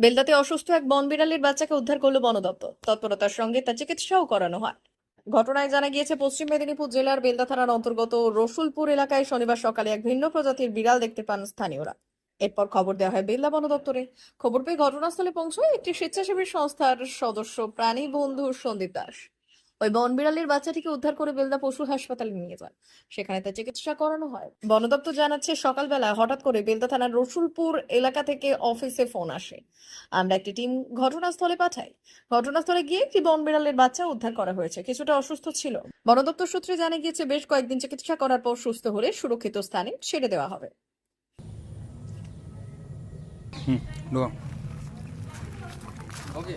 বেলদাতে অসুস্থ এক বন বিড়ালের বাচ্চাকে উদ্ধার করল বন দপ্তর তৎপরতার সঙ্গে তার চিকিৎসাও করানো হয়। ঘটনায় জানা গিয়েছে, পশ্চিম মেদিনীপুর জেলার বেলদা থানার অন্তর্গত রসুলপুর এলাকায় শনিবার সকালে এক ভিন্ন প্রজাতির বিড়াল দেখতে পান স্থানীয়রা। এরপর খবর দেওয়া হয় বেলদা বন দপ্তরে খবর পেয়ে ঘটনাস্থলে পৌঁছয় একটি স্বেচ্ছাসেবী সংস্থার সদস্য প্রাণী বন্ধু সন্দীপ দাস। ওই বন বিড়ালির বাচ্চাটিকে উদ্ধার করে বেলদা পশু হাসপাতালে নিয়ে যান। সেখানে তার চিকিৎসা করানো হয়। বন দপ্তর জানাচ্ছে সকালবেলা হঠাৎ করে বেলদা থানার রসুলপুর এলাকা থেকে অফিসে ফোন আসে। আমরা একটি টিম ঘটনাস্থলে পাঠাই। ঘটনাস্থলে গিয়ে একটি বন বিড়ালের বাচ্চা উদ্ধার করা হয়েছে। কিছুটা অসুস্থ ছিল। বন দপ্তর সূত্রে জানা গিয়েছে বেশ কয়েকদিন চিকিৎসা করার পর সুস্থ হলে সুরক্ষিত স্থানে ছেড়ে দেওয়া হবে। হুম ওকে।